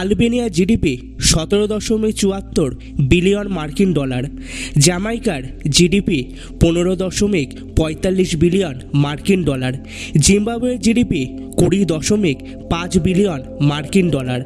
Albania GDP সতেরো দশমিক চুয়াত্তর বিলিয়ন মার্কিন ডলার, জ্যামাইকার জিডিপি পনেরো দশমিক পঁয়তাল্লিশ বিলিয়ন মার্কিন ডলার জিম্বাবুয়ের জিডিপি কুড়ি দশমিক পাঁচ বিলিয়ন মার্কিন ডলার।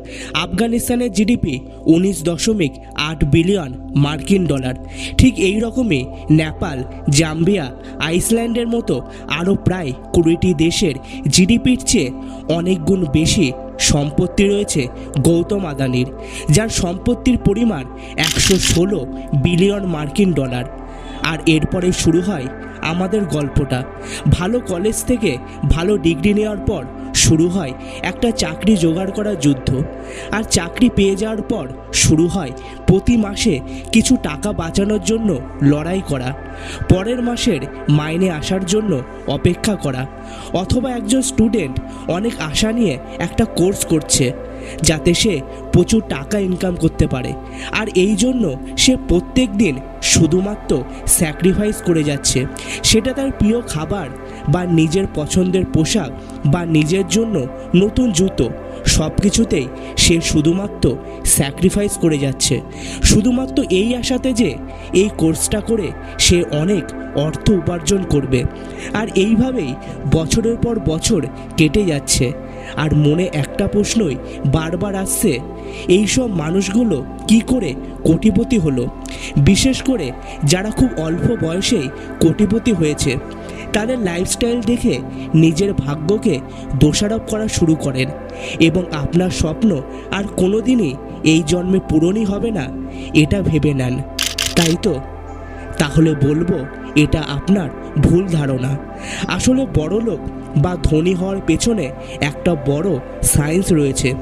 আফগানিস্তানের জিডিপি উনিশ দশমিক আট বিলিয়ন মার্কিন ডলার। ঠিক এই রকমই নেপাল, জাম্বিয়া, আইসল্যান্ডের মতো আরও প্রায় কুড়িটি দেশের জিডিপির চেয়ে অনেক গুণ বেশি সম্পত্তি রয়েছে গৌতম আদানির, যার সম্পত্তির পরিমাণ একশো ষোলো বিলিয়ন মার্কিন ডলার। আর এরপরে শুরু হয় আমাদের গল্পটা। ভালো কলেজ থেকে ভালো ডিগ্রি নেওয়ার পর শুরু হয় একটা চাকরি জোগাড় করার যুদ্ধ। আর চাকরি পেয়ে যাওয়ার পর শুরু হয় প্রতি মাসে কিছু টাকা বাঁচানোর জন্য লড়াই করা। পরের মাসের মাইনে আসার জন্য অপেক্ষা করা। অথবা একজন স্টুডেন্ট অনেক আশা নিয়ে একটা কোর্স করছে। যাতে সে প্রচুর টাকা ইনকাম করতে পারে। আর এই জন্য সে প্রত্যেক দিন শুধুমাত্র স্যাক্রিফাইস করে যাচ্ছে। সেটা তার প্রিয় খাবার বা নিজের পছন্দের পোশাক বা নিজের জন্য নতুন জুতো সব কিছুতেই সে শুধুমাত্র স্যাক্রিফাইস করে যাচ্ছে। শুধুমাত্র এই আশাতে যে এই কোর্সটা করে সে অনেক অর্থ উপার্জন করবে। আর এইভাবেই বছরের পর বছর কেটে যাচ্ছে। আর মনে একটা প্রশ্নই বারবার আসছে এইসব মানুষগুলো কি করে কোটিপতি হলো? বিশেষ করে যারা খুব অল্প বয়সেই কোটিপতি হয়েছে, তাদের লাইফস্টাইল দেখে নিজের ভাগ্যকে দোষারোপ করা শুরু করেন এবং আপনার স্বপ্ন আর কোনোদিনই এই জন্মে পূরণই হবে না, এটা ভেবে নেন। তাই তো? তাহলে বলব, এটা আপনার ভুল ধারণা। আসলে বড় লোক বা ধনী হওয়ার পেছনে একটা বড় সায়েন্স রয়েছে,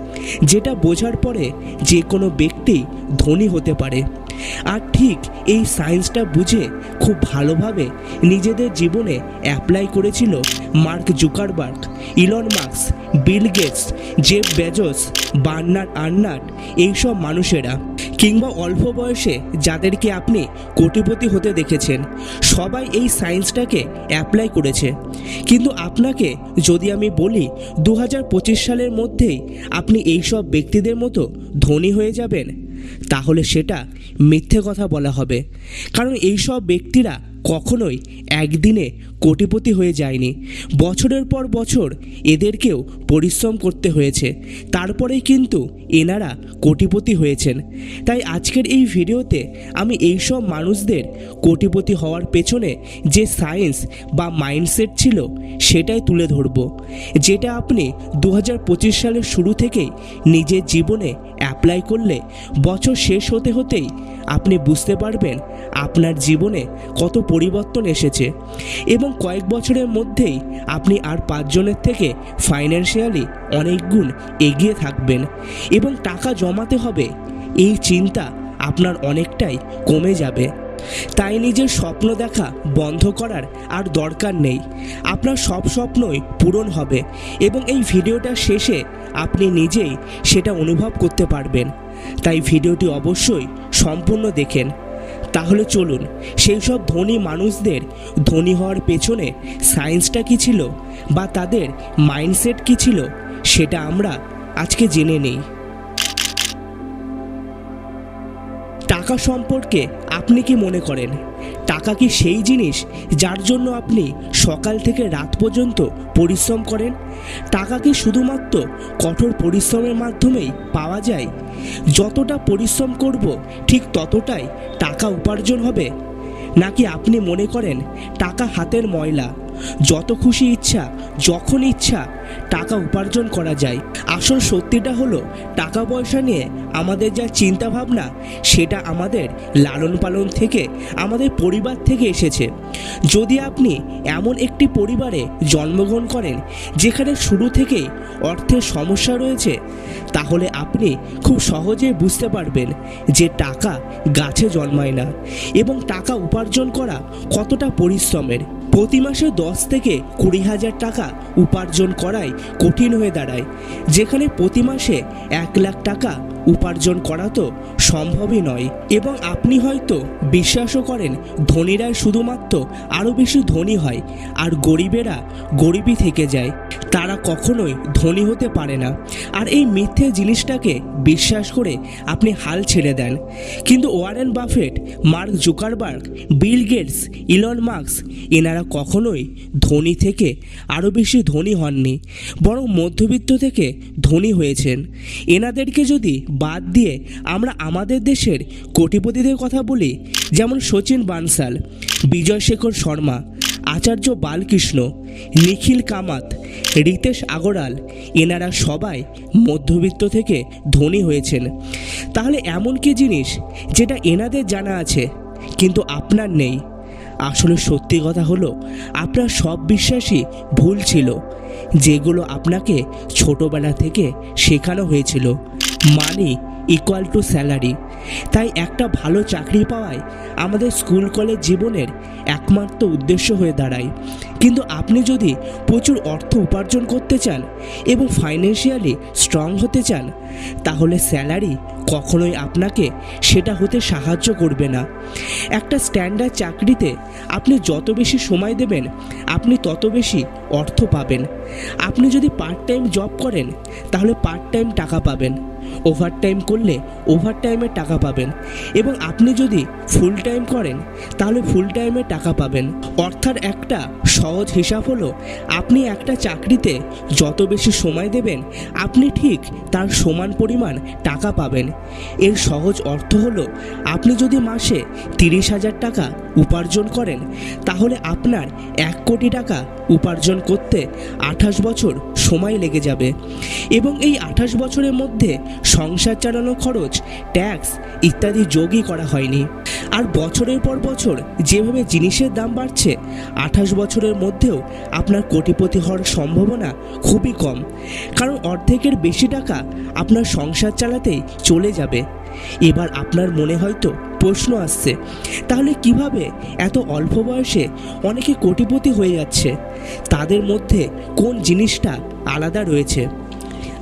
যেটা বোঝার পরে যে কোনো ব্যক্তি ধনী হতে পারে। আর ঠিক এই সায়েন্সটা বুঝে খুব ভালোভাবে নিজেদের জীবনে অ্যাপ্লাই করেছিল Mark Zuckerberg, Elon Musk Bill Gates, Jeff Bezos Bernard Arnault এইসব মানুষেরা। কিংবা অল্প বয়সে যাদেরকে আপনি কোটিপতি হতে দেখেছেন, সবাই এই সায়েন্সটাকে অ্যাপ্লাই করেছে। কিন্তু আপনাকে যদি আমি বলি দু হাজার পঁচিশ সালের মধ্যেই আপনি এইসব ব্যক্তিদের মতো ধনী হয়ে যাবেন, তাহলে সেটা মিথ্যে কথা বলা হবে। কারণ এইসব ব্যক্তিরা কখনোই একদিনে কোটিপতি হয়ে যায়নি। বছরের পর বছর এদেরকেও পরিশ্রম করতে হয়েছে। তারপরেই কিন্তু এনারা কোটিপতি হয়েছেন। তাই আজকের এই ভিডিওতে আমি এইসব মানুষদের কোটিপতি হওয়ার পেছনে যে সায়েন্স বা মাইন্ডসেট ছিল সেটাই তুলে ধরব। যেটা আপনি দু হাজার পঁচিশ সালের শুরু থেকেই নিজের জীবনে অ্যাপ্লাই করলে বছর শেষ হতে হতেই আপনি বুঝতে পারবেন আপনার জীবনে কত পরিবর্তন এসেছে এবং কয়েক বছরের মধ্যেই আপনি আর পাঁচজনের থেকে ফাইন্যান্সিয়ালি অনেক গুণ এগিয়ে থাকবেন। এবং টাকা জমাতে হবে, এই চিন্তা আপনার অনেকটাই কমে যাবে। তাই নিজের স্বপ্ন দেখা বন্ধ করার আর দরকার নেই। আপনার সব স্বপ্নই পূরণ হবে এবং এই ভিডিওটার শেষে আপনি নিজেই সেটা অনুভব করতে পারবেন। তাই ভিডিওটি অবশ্যই সম্পূর্ণ দেখেন। তাহলে চলুন, সেই সব ধনী মানুষদের ধনী হওয়ার পেছনে সায়েন্সটা কী ছিল বা তাদের মাইন্ডসেট কী ছিল, সেটা আমরা আজকে জেনে নেই। টাকা সম্পর্কে আপনি কি মনে করেন? টাকা কি সেই জিনিস যার জন্য আপনি সকাল থেকে রাত পর্যন্ত পরিশ্রম করেন? টাকা কি শুধুমাত্র কঠোর পরিশ্রমের মাধ্যমেই পাওয়া যায়? যতটা পরিশ্রম করব, ঠিক ততটাই টাকা উপার্জন হবে? নাকি আপনি মনে করেন টাকা হাতের ময়লা? যত খুশি ইচ্ছা, যখন ইচ্ছা, টাকা উপার্জন করা যায়। আসল সত্যিটা হলো, টাকা পয়সা নিয়ে আমাদের যা চিন্তা ভাবনা সেটা আমাদের লালন পালন থেকে, আমাদের পরিবার থেকে এসেছে। যদি আপনি এমন একটি পরিবারে জন্মগ্রহণ করেন, যেখানে শুরু থেকেই অর্থের সমস্যা রয়েছে, তাহলে আপনি খুব সহজেই বুঝতে পারবেন যে টাকা গাছে জন্মায় না, এবং টাকা উপার্জন করা কতটা পরিশ্রমের। প্রতি মাসে দশ থেকে কুড়ি হাজার টাকা উপার্জন করাই কঠিন হয়ে দাঁড়ায়। যেখানে প্রতি মাসে এক লাখ টাকা উপার্জন করা তো সম্ভবই নয়। এবং আপনি হয়তো বিশ্বাসও করেন, ধনীরাই শুধুমাত্র আরও বেশি ধনী হয় আর গরিবেরা গরিবই থেকে যায়। তারা কখনোই ধনী হতে পারে না। আর এই মিথ্যে জিনিসটাকে বিশ্বাস করে আপনি হাল ছেড়ে দেন। কিন্তু Warren Buffett, Mark Zuckerberg, Bill Gates, Elon Musk এনারা কখনোই ধনী থেকে আরও বেশি ধনী হননি, বরং মধ্যবিত্ত থেকে ধনী হয়েছেন। এনাদেরকে যদি বাদ দিয়ে আমরা আমাদের দেশের কোটিপতিদের কথা বলি, যেমন সচিন বানসাল বিজয় শেখর শর্মা, আচার্য বালকৃষ্ণ, নিখিল কামাত, রিতেশ আগরওয়াল, এনারা সবাই মধ্যবিত্ত থেকে ধনী হয়েছেন। তাহলে এমন কি জিনিস যেটা এনাদের জানা আছে, কিন্তু আপনার নেই? আসলে সত্যি কথা হলো, আপনার সব বিশ্বাসই ভুল ছিল, যেগুলো আপনাকে ছোটবেলা থেকে শেখানো হয়েছিল। মানি ইকুয়াল টু স্যালারি তাই একটা ভালো চাকরি পাওয়াই আমাদের স্কুল কলেজ জীবনের একমাত্র উদ্দেশ্য হয়ে দাঁড়ায়। কিন্তু আপনি যদি প্রচুর অর্থ উপার্জন করতে চান এবং ফাইন্যান্সিয়ালি স্ট্রং হতে চান, তাহলে স্যালারি কখনোই আপনাকে সেটা হতে সাহায্য করবে না। একটা স্ট্যান্ডার্ড চাকরিতে আপনি যত বেশি সময় দেবেন, আপনি তত বেশি অর্থ পাবেন। আপনি যদি পার্ট টাইম জব করেন, তাহলে পার্ট টাইম টাকা পাবেন। ওভার টাইম করলে ওভার টাইমে টাকা পাবেন। এবং আপনি যদি ফুল টাইম করেন, তাহলে ফুল টাইমে টাকা পাবেন। অর্থাৎ একটা সহজ হিসাব হলো, আপনি একটা চাকরিতে যত বেশি সময় দেবেন, আপনি ঠিক তার সমান পরিমাণ টাকা পাবেন। এর সহজ অর্থ হলো, আপনি যদি মাসে তিরিশ হাজার টাকা উপার্জন করেন, তাহলে আপনার এক কোটি টাকা উপার্জন করতে আঠাশ বছর সময় লেগে যাবে। এবং এই আঠাশ বছরের মধ্যে সংসার চালানো খরচ ট্যাক্স ইত্যাদি যোগই করা হয়নি। আর বছরের পর বছর যেভাবে জিনিসের দাম বাড়ছে, আঠাশ বছরের মধ্যেও আপনার কোটিপতি হওয়ার সম্ভাবনা খুবই কম। কারণ অর্ধেকের বেশি টাকা আপনার সংসার চালাতেই চলে যাবে। এবার আপনার মনে হয়তো প্রশ্ন আসছে, তাহলে কীভাবে এত অল্প বয়সে অনেকে কোটিপতি হয়ে যাচ্ছে? তাদের মধ্যে কোন জিনিসটা আলাদা রয়েছে?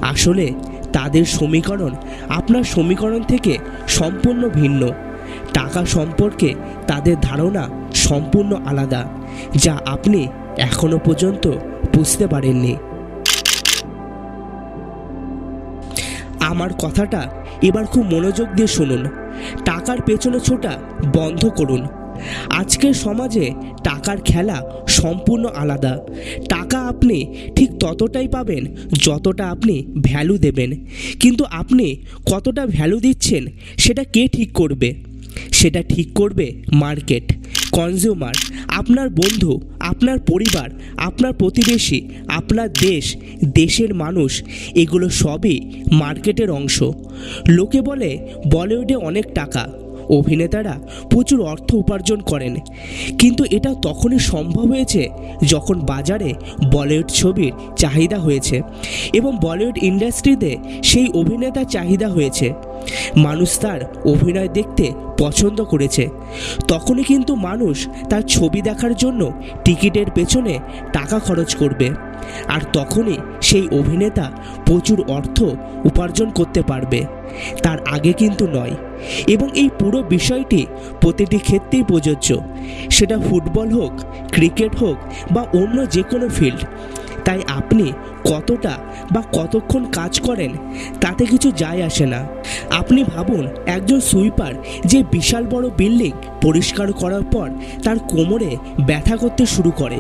আসলে তাদের সমীকরণ আপনার সমীকরণ থেকে সম্পূর্ণ ভিন্ন। টাকা সম্পর্কে তাদের ধারণা সম্পূর্ণ আলাদা, যা আপনি এখনও পর্যন্ত বুঝতে পারেননি। আমার কথাটা এবার খুব মনোযোগ দিয়ে শুনুন। টাকার পেছনে ছোটা বন্ধ করুন। আজকের সমাজে টাকার খেলা সম্পূর্ণ আলাদা। টাকা আপনি ঠিক ততটাই পাবেন যতটা আপনি ভ্যালু দেবেন। কিন্তু আপনি কতটা ভ্যালু দিচ্ছেন সেটা কে ঠিক করবে? সেটা ঠিক করবে মার্কেট কনজিউমার আপনার বন্ধু, আপনার পরিবার, আপনার প্রতিবেশী, আপনার দেশ, দেশের মানুষ, এগুলো সবই মার্কেটের অংশ। লোকে বলে বলিউডে অনেক টাকা। অভিনেতারা প্রচুর অর্থ উপার্জন করেন। কিন্তু এটা তখনই সম্ভব হয়েছে যখন বাজারে বলিউড ছবির চাহিদা হয়েছে এবং বলিউড ইন্ডাস্ট্রিতে সেই অভিনেতার চাহিদা হয়েছে। মানুষ তার অভিনয় দেখতে পছন্দ করেছে। তখনই কিন্তু মানুষ তার ছবি দেখার জন্য টিকিটের পেছনে টাকা খরচ করবে। আর তখনই সেই অভিনেতা প্রচুর অর্থ উপার্জন করতে পারবে। তার আগে কিন্তু নয়। এবং এই পুরো বিষয়টি প্রতিটি ক্ষেত্রেই প্রযোজ্য। সেটা ফুটবল হোক, ক্রিকেট হোক বা অন্য যে কোনো ফিল্ড। তাই আপনি কতটা বা কতক্ষণ কাজ করেন, তাতে কিছু যায় আসে না। আপনি ভাবুন, একজন সুইপার যে বিশাল বড় বিল্ডিং পরিষ্কার করার পর তার কোমরে ব্যথা করতে শুরু করে,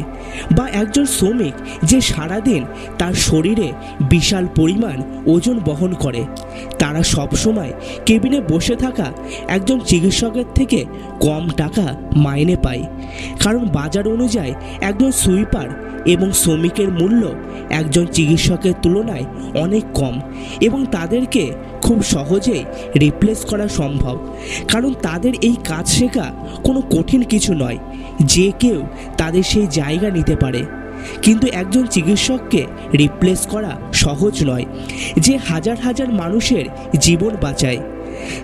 বা একজন শ্রমিক যে সারাদিন তার শরীরে বিশাল পরিমাণ ওজন বহন করে, তারা সবসময় কেবিনে বসে থাকা একজন চিকিৎসকের থেকে কম টাকা মাইনে পায়। কারণ বাজার অনুযায়ী একজন সুইপার এবং শ্রমিকের মূল্য একজন চিকিৎসকের তুলনায় অনেক কম এবং তাদেরকে খুব সহজেই রিপ্লেস করা সম্ভব। কারণ তাদের এই কাজ শেখা কোনো কঠিন কিছু নয়, যে কেউ তাদের সেই জায়গা নিতে পারে। কিন্তু একজন চিকিৎসককে রিপ্লেস করা সহজ নয়, যে হাজার হাজার মানুষের জীবন বাঁচায়।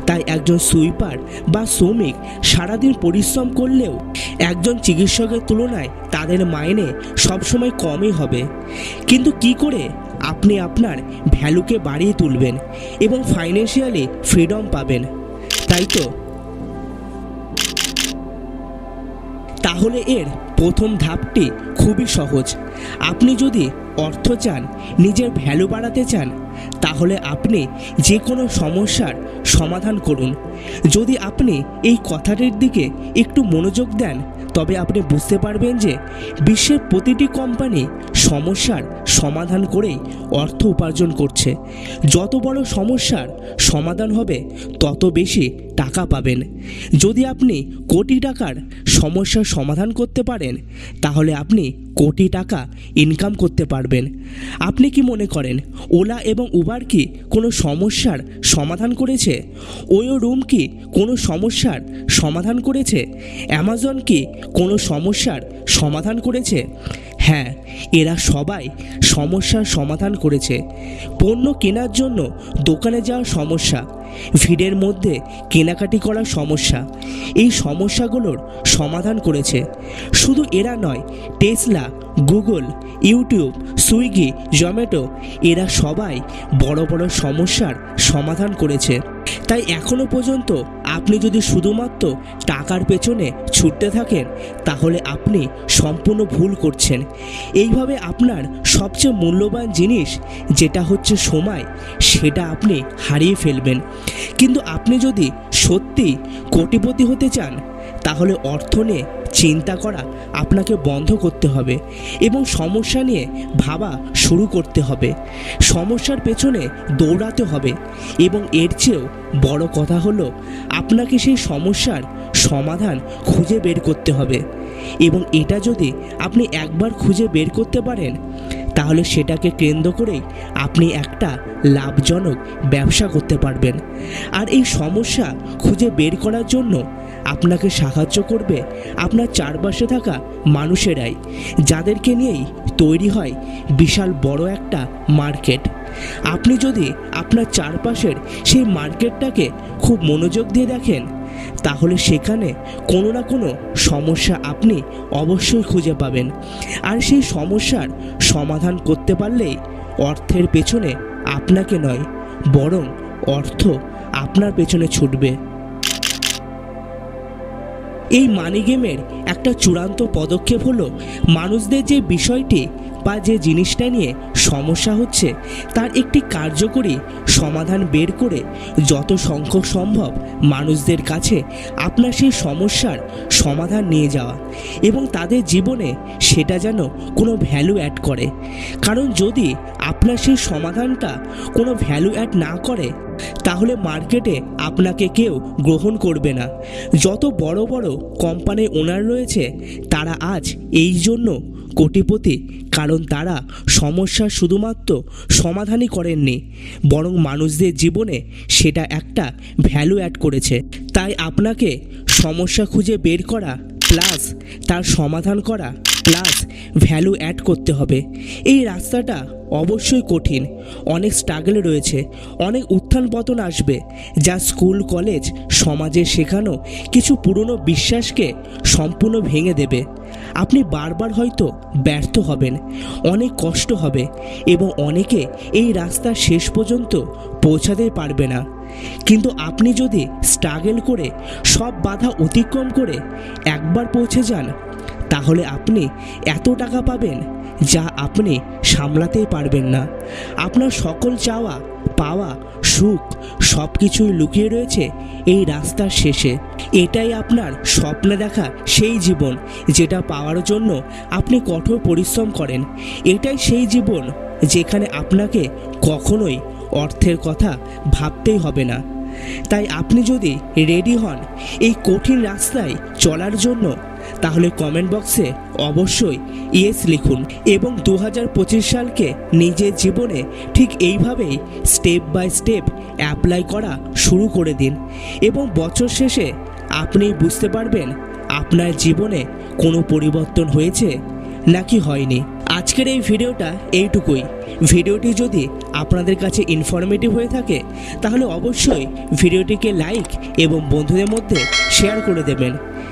তাই একজন সুইপার বা শ্রমিক সারাদিন পরিশ্রম করলেও একজন চিকিৎসকের তুলনায় তাদের মাইনে সবসময় কমই হবে। কিন্তু কি করে আপনি আপনার ভ্যালুকে বাড়িয়ে তুলবেন এবং ফাইন্যান্সিয়ালি ফ্রিডম পাবেন? তাই তো? তাহলে এর প্রথম ধাপটি খুবই সহজ। আপনি যদি অর্থ চান, নিজের ভ্যালু বাড়াতে চান, তাহলে আপনি যে কোনো সমস্যার সমাধান করুন। যদি আপনি এই কথাটির দিকে একটু মনোযোগ দেন তবে আপনি বুঝতে পারবেন যে বিশ্বের প্রতিটি কোম্পানি সমস্যার সমাধান করেই অর্থ উপার্জন করছে। যত বড় সমস্যার সমাধান হবে, তত বেশি টাকা পাবেন। যদি আপনি কোটি টাকার সমস্যার সমাধান করতে পারেন, তাহলে আপনি কোটি টাকা ইনকাম করতে পারবেন। আপনি কি মনে করেন, ওলা এবং উবার কি কোনো সমস্যার সমাধান করেছে? ওয়ো রুম কি কোনো সমস্যার সমাধান করেছে? অ্যামাজন কি কোনো সমস্যার সমাধান করেছে? হ্যাঁ এরা সবাই সমস্যার সমাধান করেছে। পণ্য কেনার জন্য দোকানে যাওয়ার সমস্যা, ভিড়ের মধ্যে কেনাকাটি করার সমস্যা, এই সমস্যাগুলোর সমাধান করেছে। শুধু এরা নয়, Tesla, Google, YouTube, Swiggy, Zomato, এরা সবাই বড় বড় সমস্যার সমাধান করেছে। তাই এখনও পর্যন্ত আপনি যদি শুধুমাত্র টাকার পেছনে ছুটতে থাকেন, তাহলে আপনি সম্পূর্ণ ভুল করছেন। এইভাবে আপনার সবচেয়ে মূল্যবান জিনিস যেটা হচ্ছে সময়, সেটা আপনি হারিয়ে ফেলবেন। কিন্তু আপনি যদি সত্যি কোটিপতি হতে চান, তাহলে অর্থ নিয়ে চিন্তা করা আপনাকে বন্ধ করতে হবে এবং সমস্যা নিয়ে ভাবা শুরু করতে হবে। সমস্যার পেছনে দৌড়াতে হবে এবং এর চেয়েও বড় কথা হলো আপনাকে সেই সমস্যার সমাধান খুঁজে বের করতে হবে। এবং এটা যদি আপনি একবার খুঁজে বের করতে পারেন তাহলে সেটাকে কেন্দ্র করেই আপনি একটা লাভজনক ব্যবসা করতে পারবেন। আর এই সমস্যা খুঁজে বের করার জন্য আপনাকে সাহায্য করবে আপনার চারপাশে থাকা মানুষেরাই, যাদেরকে নিয়েই তৈরি হয় বিশাল বড় একটা মার্কেট। আপনি যদি আপনার চারপাশের সেই মার্কেটটাকে খুব মনোযোগ দিয়ে দেখেন তাহলে সেখানে কোনো না কোনো সমস্যা আপনি অবশ্যই খুঁজে পাবেন। আর সেই সমস্যার সমাধান করতে পারলেই অর্থের পেছনে আপনাকে নয়, বরং অর্থ আপনার পেছনে ছুটবে। এই মানি গেমের একটা চূড়ান্ত পদক্ষেপ হলো মানুষদের যে বিষয়টি বা যে জিনিসটা নিয়ে সমস্যা হচ্ছে, তার একটি কার্যকরী সমাধান বের করে যত সংখ্যক সম্ভব মানুষদের কাছে আপনার সেই সমস্যার সমাধান নিয়ে যাওয়া এবং তাদের জীবনে সেটা যেন কোনো ভ্যালু অ্যাড করে। কারণ যদি আপনার সেই সমাধানটা কোনো ভ্যালু অ্যাড না করে, তাহলে মার্কেটে আপনাকে কেউ গ্রহণ করবে না। যত বড় বড় কোম্পানির ওনার রয়েছে, তারা আজ এই জন্য কোটিপতি, কারণ তারা সমস্যার শুধুমাত্র সমাধানই করেননি, বরং মানুষদের জীবনে সেটা একটা ভ্যালু অ্যাড করেছে। তাই আপনাকে সমস্যা খুঁজে বের করা প্লাস তার সমাধান করা প্লাস ভ্যালু অ্যাড করতে হবে। এই রাস্তাটা অবশ্যই কঠিন, অনেক স্ট্রাগল রয়েছে, অনেক উত্থান পতন আসবে, যা স্কুল কলেজ সমাজে শেখানো কিছু পুরনো বিশ্বাসকে সম্পূর্ণ ভেঙে দেবে। আপনি বারবার হয়তো ব্যর্থ হবেন, অনেক কষ্ট হবে এবং অনেকে এই রাস্তা শেষ পর্যন্ত পৌঁছাতে পারবে না। কিন্তু আপনি যদি স্ট্রাগল করে সব বাধা অতিক্রম করে একবার পৌঁছে যান, তাহলে আপনি এত টাকা পাবেন যা আপনি সামলাতেই পারবেন না। আপনার সকল চাওয়া, পাওয়া, সুখ সব কিছুই লুকিয়ে রয়েছে এই রাস্তার শেষে। এটাই আপনার স্বপ্নে দেখা সেই জীবন যেটা পাওয়ার জন্য আপনি কঠোর পরিশ্রম করেন। এটাই সেই জীবন যেখানে আপনাকে কখনোই অর্থের কথা ভাবতেই হবে না। তাই আপনি যদি রেডি হন, এই কঠিন রাস্তায় চলার জন্য তাহলে কমেন্ট বক্সে অবশ্যই ইয়েস লিখুন এবং দু হাজার পঁচিশ সালকে নিজের জীবনে ঠিক এইভাবেই স্টেপ বাই স্টেপ অ্যাপ্লাই করা শুরু করে দিন এবং বছর শেষে আপনি বুঝতে পারবেন আপনার জীবনে কোনো পরিবর্তন হয়েছে নাকি হয়নি। আজকের এই ভিডিওটা এইটুকুই। ভিডিওটি যদি আপনাদের কাছে ইনফরমেটিভ হয়ে থাকে, তাহলে অবশ্যই ভিডিওটিকে লাইক এবং বন্ধুদের মধ্যে শেয়ার করে দেবেন।